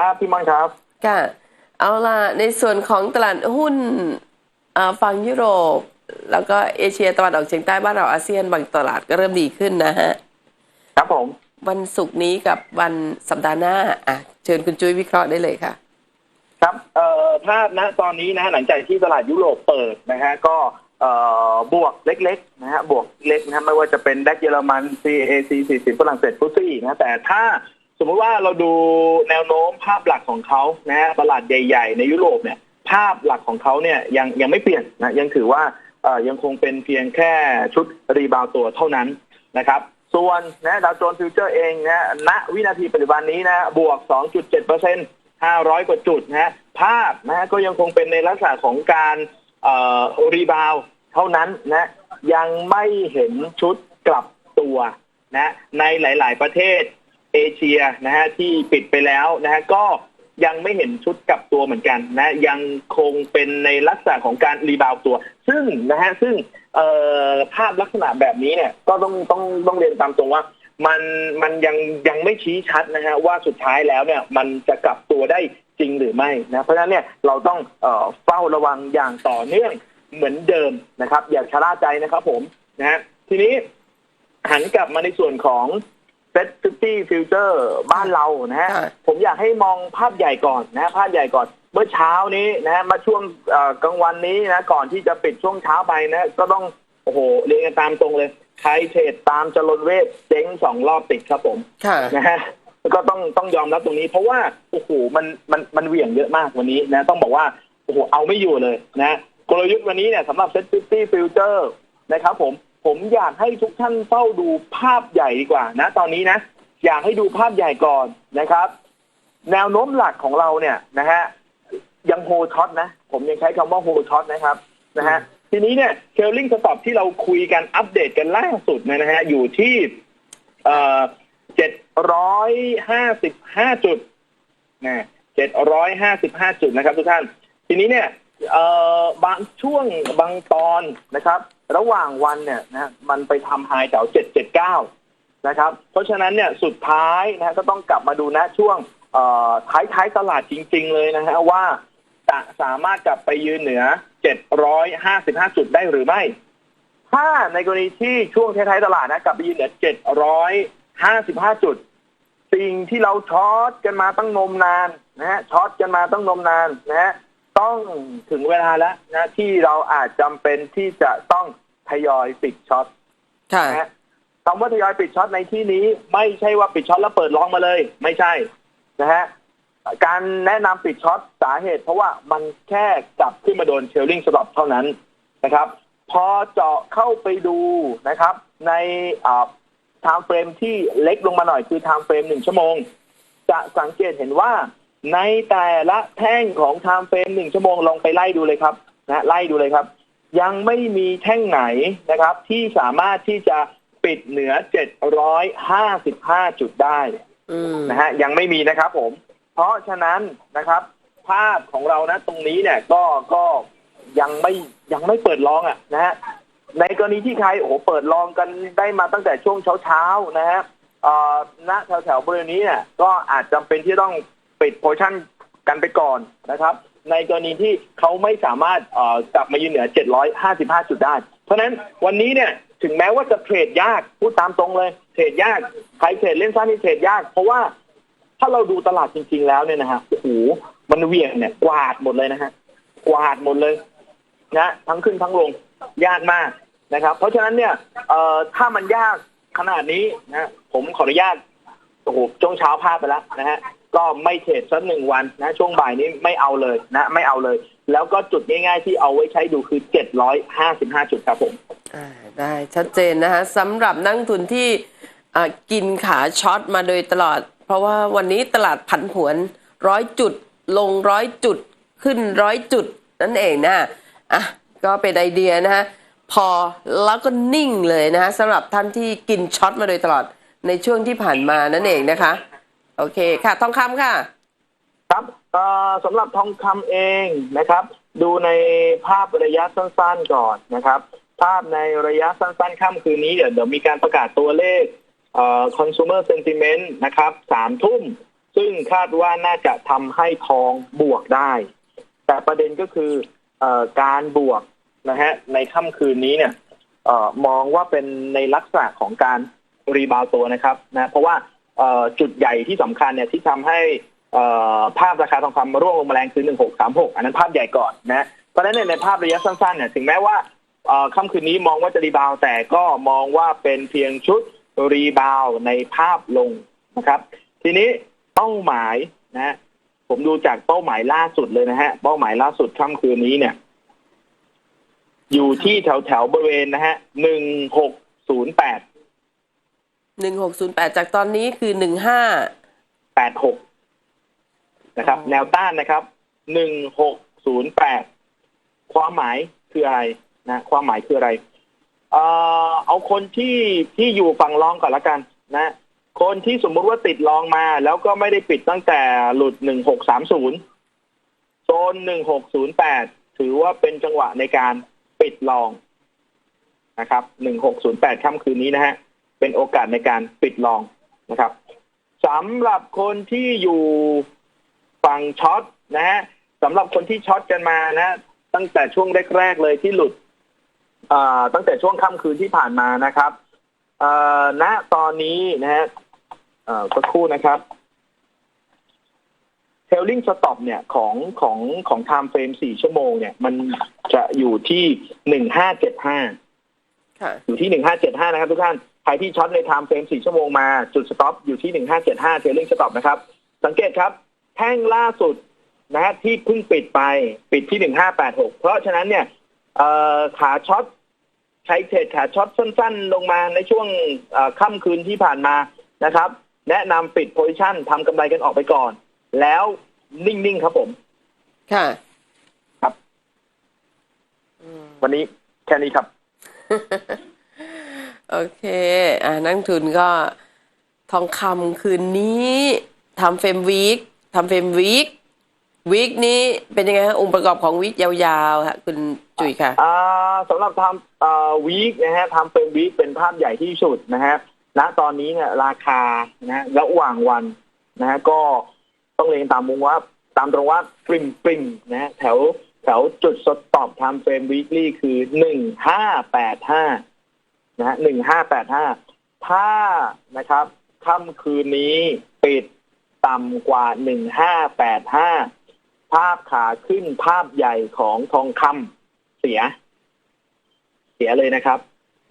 ครับพี่มอนครับค่ะเอาล่ะในส่วนของตลาดหุ้นอ่าฝั่งยุโรป แล้วก็เอเชียตะวันออกเฉียงใต้บ้านเราอาเซียนบางตลาดก็เริ่มดีขึ้นนะฮะ ครับผม วันศุกร์นี้กับวันสัปดาห์หน้าอะเชิญคุณจุ้ยวิเคราะห์ได้เลยค่ะ ครับเอ่อภาพนะตอนนี้นะหลังจากที่ตลาดยุโรปเปิดนะฮะก็เอ่อบวกเล็กๆนะฮะบวกเล็กนะฮะไม่ว่าจะเป็นแดกเยอรมัน CAC 40ฝรั่งเศสฟุตซี่นะแต่ถ้า สมมติว่าเราดูแนวโน้มภาพหลักของเขานะตลาดใหญ่ ๆ ในยุโรปเนี่ย ภาพหลักของเขาเนี่ยยังยังไม่เปลี่ยนนะยังถือว่าเออยังคงเป็นเพียงแค่ชุดรีบาวตัวเท่านั้นนะครับส่วนนะดาวโจนส์ฟิวเจอร์เองนะณวินาทีปัจจุบันนี้นะบวก 2.7เปอร์เซ็นต์500 กว่าจุดนะฮะภาพนะฮะก็ยังคงเป็นในลักษณะของการเอ่อรีบาวเท่านั้นนะยังไม่เห็นชุดกลับตัวนะในหลาย ๆ ประเทศ เอเชียนะฮะที่ปิดไปแล้วนะฮะก็ยังไม่เห็นชุดกลับตัวเหมือนกันนะยังคงเป็นในลักษณะของการรีบาวตัว ซึ่งนะฮะซึ่งภาพลักษณะแบบนี้เนี่ยก็ต้องต้องต้องเรียนตามตรงว่า มันมันยังยังไม่ชี้ชัดนะฮะว่าสุดท้ายแล้วเนี่ยมันจะกลับตัวได้จริงหรือไม่นะเพราะฉะนั้นเนี่ยเราต้องเอ่อเฝ้าระวังอย่างต่อเนื่องเหมือนเดิมนะครับ อย่าชะล่าใจนะครับผมนะฮะทีนี้หันกลับมาในส่วนของ เซ็ตฟิฟตี้ฟิวเจอร์บ้านเรานะฮะค่ะผมอยากให้มองภาพใหญ่ก่อนนะฮะภาพใหญ่ก่อน เมื่อเช้านี้นะฮะมาช่วงเอ่อกลางวันนี้นะ ก่อนที่จะปิดช่วงเช้าไปนะ ก็ต้อง โอ้โห เรียนกันตามตรงเลยใครเทรดตามจรนเวทเจ๊งสองรอบติดครับผมค่ะนะฮะแล้วก็ต้องต้องยอมรับตรงนี้ เพราะว่าโอ้โหมันมันมันเหวี่ยงเยอะมากวันนี้นะ ต้องบอกว่าโอ้โหเอาไม่อยู่เลยนะกลยุทธ์วันนี้เนี่ยสำหรับเซ็ตฟิฟตี้ฟิวเจอร์นะครับผม ผมอยากให้ทุกท่านเฝ้าดูภาพใหญ่ดีกว่านะ ตอนนี้นะ อยากให้ดูภาพใหญ่ก่อนนะครับ แนวโน้มหลักของเราเนี่ยนะฮะยังโฮช็อตนะ ผมยังใช้คำว่าโฮช็อตนะครับนะฮะทีนี้เนี่ยเทลลิงสต็อปที่เราคุยกันอัปเดตกันล่าสุดนยนะฮะอยู่ที่เอ่อเจ็ดร้อยห้าสิบห้าจุดนะเจ็ดร้อยห้าสิบห้าจุดนะครับทุกท่าน ทีนี้เนี่ย บางช่วงบางตอนนะครับ ระหว่างวันเนี่ยนะมันไปทำไฮแถวเจ็ดเจ็ดเก้านะครับ เพราะฉะนั้นเนี่ยสุดท้ายนะฮะก็ต้องกลับมาดูนะช่วงท้ายท้ายๆตลาดจริง ๆ เลยนะฮะว่าจะสามารถกลับไปยืนเหนือ 755 จุดได้หรือไม่ ถ้าในกรณีที่ช่วงท้ายๆตลาดนะกลับไปยืนเหนือ 755 จุด สิ่งที่เราช็อตกันมาตั้งนมนานนะฮะช็อตกันมาตั้งนมนานนะฮะ ต้องถึงเวลาแล้วนะที่เราอาจจำเป็นที่จะต้องทยอยปิดช็อตค่ะนะฮะคำว่าทยอยปิดช็อตในที่นี้ ไม่ใช่ว่าปิดช็อตแล้วเปิดลองมาเลย ไม่ใช่นะฮะการแนะนำปิดช็อตสาเหตุ เพราะว่ามันแค่กลับขึ้นมาโดนเชลลิงสต็อปเท่านั้นนะครับ พอเจาะเข้าไปดูนะครับ ในไทม์เฟรมที่เล็กลงมาหน่อยคือไทม์เฟรมหนึ่งชั่วโมง จะสังเกตเห็นว่า ในแต่ละแท่งของไทม์เฟรมหนึ่งชั่วโมงลองไปไล่ดูเลยครับนะไล่ดูเลยครับ ยังไม่มีแท่งไหนนะครับ ที่สามารถที่จะปิดเหนือ 755 จุดได้อืมนะฮะยังไม่มีนะครับผม เพราะฉะนั้นนะครับ ภาพของเรานะตรงนี้เนี่ยก็ก็ยังไม่ยังไม่เปิดลองอะนะฮะในกรณีที่ใครโอ้โหเปิดลองกันได้มาตั้งแต่ช่วงเช้าๆนะฮะเอ่อณแถวๆบริเวณนี้เนี่ยก็อาจจำเป็นที่ต้อง ปิดโพชั่นกันไปก่อนนะครับ ในกรณีที่เขาไม่สามารถกลับมายืนเหนือ 755 จุดได้ เพราะนั้นวันนี้เนี่ยถึงแม้ว่าจะเทรดยากพูดตามตรงเลยเทรดยากใครเทรดเล่นสั้นนี่เทรดยาก เพราะว่าถ้าเราดูตลาดจริง ๆ แล้วเนี่ยนะฮะโอ้โหมันเวียงเนี่ยกวาดหมดเลยนะฮะกวาดหมดเลยนะทั้งขึ้นทั้งลงยากมากนะครับ เพราะฉะนั้นเนี่ยเอ่อถ้ามันยากขนาดนี้นะผมขออนุญาตโอ้โหช่วงเช้าพลาดไปแล้วนะฮะ ก็ไม่เทรดสักหนึ่งวันนะ ช่วงบ่ายนี้ไม่เอาเลยนะ ไม่เอาเลย แล้วก็จุดง่ายๆที่เอาไว้ใช้ดูคือ755จุดครับผมได้ชัดเจนนะคะสำหรับนักทุนที่กินขาช็อตมาโดยตลอด เพราะว่าวันนี้ตลาดผันผวนร้อยจุด ลงร้อยจุดขึ้นร้อยจุด นั่นเองนะอะก็เป็นไอเดียนะฮะพอแล้วก็นิ่งเลยนะฮะสำหรับท่านที่กินช็อตมาโดยตลอดในช่วงที่ผ่านมานั่นเองนะคะ โอเคค่ะ ทองคำค่ะ ครับสำหรับทองคำเองนะครับ ดูในภาพระยะสั้นๆก่อนนะครับ ภาพในระยะสั้นๆค่ำคืนนี้เดี๋ยวเดี๋ยวมีการประกาศตัวเลขเอ่อ consumer sentiment นะครับสามทุ่ม ซึ่งคาดว่าน่าจะทำให้ทองบวกได้ แต่ประเด็นก็คือเออการบวกนะฮะในค่ำคืนนี้เนี่ยเออมองว่าเป็นในลักษณะของการรีบาวตัวนะครับนะเพราะว่า จุดใหญ่ที่สำคัญเนี่ยที่ทำให้ภาพราคาทองคำร่วงลงมาแรงคือ 1636 อันนั้นภาพใหญ่ก่อนนะเพราะฉะนั้นในภาพระยะสั้นๆเนี่ยถึงแม้ว่าค่ำคืนนี้มองว่าจะรีบาวแต่ก็มองว่าเป็นเพียงชุดรีบาวในภาพลงนะครับ ทีนี้เป้าหมายนะผมดูจากเป้าหมายล่าสุดเลยนะฮะ เป้าหมายล่าสุดค่ำคืนนี้เนี่ย อยู่ที่แถวแถวบริเวณนะฮะหนึ่งหกศูนย์แปด หนึ่งหกศูนย์แปดจากตอนนี้คือหนึ่งห้าแปดหกนะครับอ๋อแนวต้านนะครับหนึ่งหกศูนย์แปดความหมายคืออะไรนะ ความหมายคืออะไร เอ่อเอาคนที่ที่อยู่ฝั่งรองก่อนละกันนะ คนที่สมมุติว่าติดรองมาแล้วก็ไม่ได้ปิดตั้งแต่หลุดหนึ่งหกสามศูนย์โซนหนึ่งหกศูนย์แปดถือว่าเป็นจังหวะในการปิดรองนะครับหนึ่งหกศูนย์แปดค่ำคืนนี้นะฮะ เป็นโอกาสในการปิดรองนะครับสำหรับคนที่อยู่ฝั่งช็อตนะฮะสำหรับคนที่ช็อตกันมานะ ตั้งแต่ช่วงแรกๆเลยที่หลุดเอ่อตั้งแต่ช่วงค่ำคืนที่ผ่านมานะครับเอ่อณตอนนี้นะฮะเอ่อสักครู่นะครับเทลลิงสต็อปเนี่ยของของของไทม์เฟรม4ชั่วโมงเนี่ย มันจะอยู่ที่1575ค่ะอยู่ที่1575นะครับทุกท่าน ใครที่ช็อตในไทม์เฟรม4 ชั่วโมงมาจุดสต็อปอยู่ที่ 1575เทลลิงสต็อปนะครับ สังเกตครับ แท่งล่าสุดนะฮะที่เพิ่งปิดไปปิดที่ 1586 เพราะฉะนั้นเนี่ยเอ่อขาช็อตใช้เทรดขาช็อตสั้นๆ ลงมาในช่วงเอ่อค่ำคืนที่ผ่านมานะครับ แนะนำปิดโพซิชันทำกำไรกันออกไปก่อน แล้วนิ่ง ๆ ครับผม ค่ะ ครับอืมวันนี้แค่นี้ครับ โอเคอ่านักทุนก็ทองคำคืนนี้ทำเฟรมวีคทำเฟรมวีควีคนี้เป็นยังไงฮะองค์ประกอบของวีคยาวๆฮะคุณจุ๋ยค่ะอ่าสำหรับทำวีคนะฮะทำเป็นวีคเป็นภาพใหญ่ที่สุดนะฮะณตอนนี้เนี่ยราคานะฮะระหว่างวันนะฮะก็ต้องเรียนตามมุงว่าตามตรงว่าปริมปริมนะฮะแถวแถวจุดสต็อปทำเฟรมวีคลี่คือหนึ่งห้าแปดห้า นะฮะหนึ่งห้าแปดห้าถ้านะครับค่ำคืนนี้ปิดต่ำกว่าหนึ่งห้าแปดห้าภาพขาขึ้นภาพใหญ่ของทองคำเสีย เสียเลยนะครับ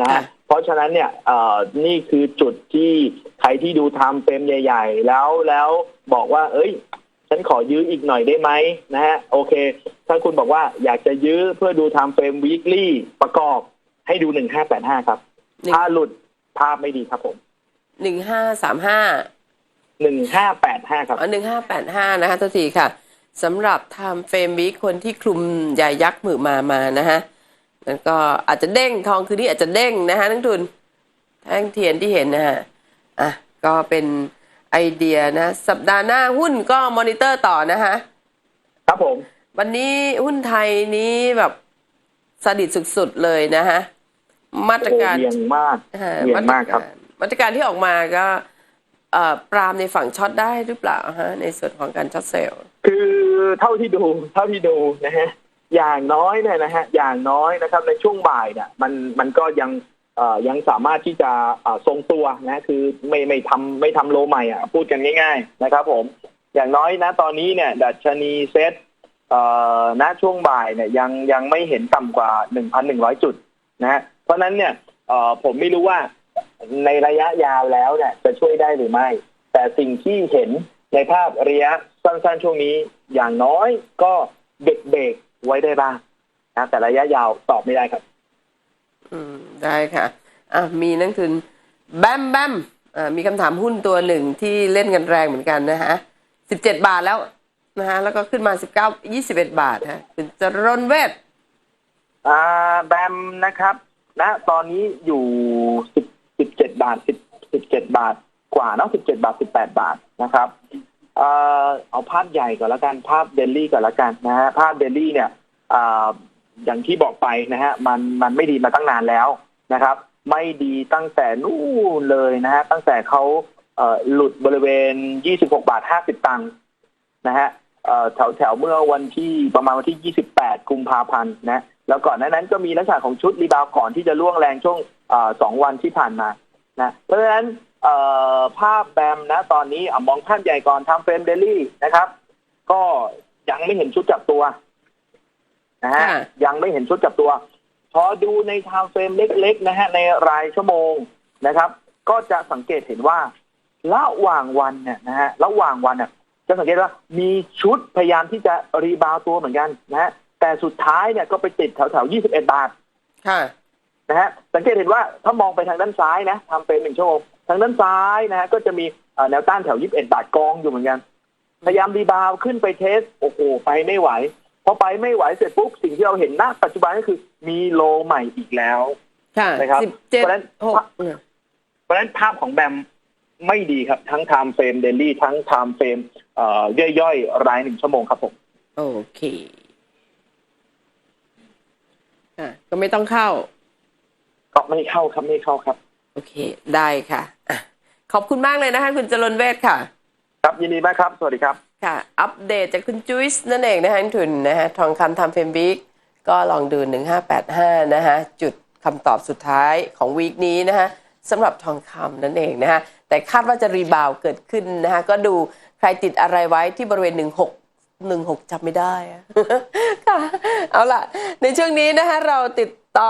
นะฮะค่ะเพราะฉะนั้นเนี่ยเอ่อนี่คือจุดที่ใครที่ดูทำเฟรมใหญ่ ๆ แล้วแล้วบอกว่า เอ้ย ฉันขอยื้ออีกหน่อยได้ไหมนะฮะโอเค ถ้าคุณบอกว่าอยากจะยื้อเพื่อดูทำเฟรมวีคลี่ประกอบให้ดูหนึ่งห้าแปดห้าครับหนึ่ง ถ้าหลุดภาพไม่ดีครับผมหนึ่งห้าสามห้าหนึ่งห้าแปดห้าครับอ๋อหนึ่งห้าแปดห้านะคะตัวทีค่ะสำหรับทำเฟรมวีคคนที่คลุมใหญ่ยักษ์มือมามานะฮะแล้วก็อาจจะเด้งทองคืนนี้อาจจะเด้งนะฮะนักทุนแท่งเทียนที่เห็นนะฮะอะก็เป็นไอเดียนะ สัปดาห์หน้าหุ้นก็มอนิเตอร์ต่อนะฮะครับผม วันนี้หุ้นไทยนี้แบบสดิดสุดๆเลยนะฮะ มาตรโอ้การเวียงมากอ่าเวียงมากครับ มาตรการที่ออกมาก็เอ่อปรามในฝั่งช็อตได้หรือเปล่าฮะในส่วนของการช็อตเซลล์คือเท่าที่ดูเท่าที่ดูนะฮะอย่างน้อยเนี่ยนะฮะอย่างน้อยนะครับในช่วงบ่ายเนี่ยมันมันก็ยังเอ่อยังสามารถที่จะเอ่อทรงตัวนะคือไม่ไม่ทำไม่ทำโลใหม่อะพูดกันง่าย ๆ นะครับ ผม อย่างน้อยนะตอนนี้เนี่ย ดัชนีเซ็ตเอ่อณช่วงบ่ายเนี่ยยังยังไม่เห็นต่ำกว่า 1,100 จุด นะเพราะนั้นเนี่ยผมไม่รู้ว่าในระยะยาวแล้วเนี่ยจะช่วยได้หรือไม่ แต่สิ่งที่เห็นในภาพระยะสั้นๆช่วงนี้อย่างน้อยก็เบรกเบรกไว้ได้บ้างนะแต่ระยะยาวตอบไม่ได้ครับ อืมได้ค่ะ อะมีนักทุนแบมแบมอ่ามีคำถามหุ้นตัวหนึ่งที่เล่นกันแรงเหมือนกันนะฮะสิบเจ็ดบาทแล้วนะฮะแล้วก็ขึ้นมาสิบเก้ายี่สิบเอ็ดบาทฮะคุณจรนเวท อ่าแบมนะครับนะตอนนี้อยู่สิบสิบเจ็ดบาทสิบสิบเจ็ดบาทกว่าเนาะสิบเจ็ดบาทสิบแปดบาทนะครับเอ่อเอาภาพใหญ่ก่อนละกันภาพเดลี่ก่อนละกันนะฮะภาพเดลี่เนี่ยอ่าอย่างที่บอกไปนะฮะมันมันไม่ดีมาตั้งนานแล้วนะครับ ไม่ดีตั้งแต่นู่นเลยนะฮะตั้งแต่เขาเอ่อหลุดบริเวณ 26 บาท 50 ตังค์นะฮะเอ่อแถวแถวเมื่อวันที่ประมาณวันที่ 28 กุมภาพันธ์นะ แล้วก่อนหน้านั้นก็มีลักษณะของชุดรีบาวด์ก่อนที่จะล่วงแรงช่วงเอ่อสองวันที่ผ่านมานะเพราะฉะนั้นเอ่อภาพแบมนะตอนนี้อะมองภาพใหญ่ก่อนทำเฟรมเดลี่นะครับ ก็ยังไม่เห็นชุดจับตัวนะฮะค่ะยังไม่เห็นชุดจับตัว พอดูในไทม์เฟรมเล็กๆนะฮะในรายชั่วโมงนะครับ ก็จะสังเกตเห็นว่าระหว่างวันเนี่ยนะฮะระหว่างวันเนี่ยจะสังเกตว่ามีชุดพยายามที่จะรีบาวด์ตัวเหมือนกันนะฮะ แต่สุดท้ายเนี่ยก็ไปติดแถวๆ21บาทค่ะนะฮะสังเกตเห็นว่าถ้ามองไปทางด้านซ้ายนะทำเป็นหนึ่งชั่วโมงทางด้านซ้ายนะฮะก็จะมีเอ่อแนวต้านแถว21บาทกองอยู่เหมือนกันพยายามรีบาวด์ขึ้นไปเทสโอ้โหไปไม่ไหวพอไปไม่ไหวเสร็จปุ๊บสิ่งที่เราเห็นณปัจจุบันก็คือมีโลใหม่อีกแล้วค่ะนะครับสิบเจ็ดเพราะฉะนั้นหกเนี่ยเพราะฉะนั้นภาพของแบมไม่ดีครับ ทั้ง time frame daily ทั้ง time frame เอ่อย่อยๆ รายหนึ่งชั่วโมงครับผม โอเค อะก็ไม่ต้องเข้า ก็ไม่เข้าครับไม่เข้าครับ โอเค ได้ค่ะอะ ขอบคุณมากเลยนะคะ คุณจรนเวทค่ะ ครับยินดีมากครับ สวัสดีครับ ค่ะ อัปเดตจากคุณจุ้ยส์นั่นเองนะคะนักทุนนะฮะทองคำทำเฟรมวิกก็ลองดู 1585 นะฮะ จุดคำตอบสุดท้ายของวีคนี้นะฮะสำหรับทองคำนั่นเองนะฮะแต่คาดว่าจะรีบาวด์เกิดขึ้นนะฮะก็ดูใครติดอะไรไว้ที่บริเวณ 16 หนึ่งหกจำไม่ได้ค่ะเอาล่ะ ในช่วงนี้นะคะเราติดต่อ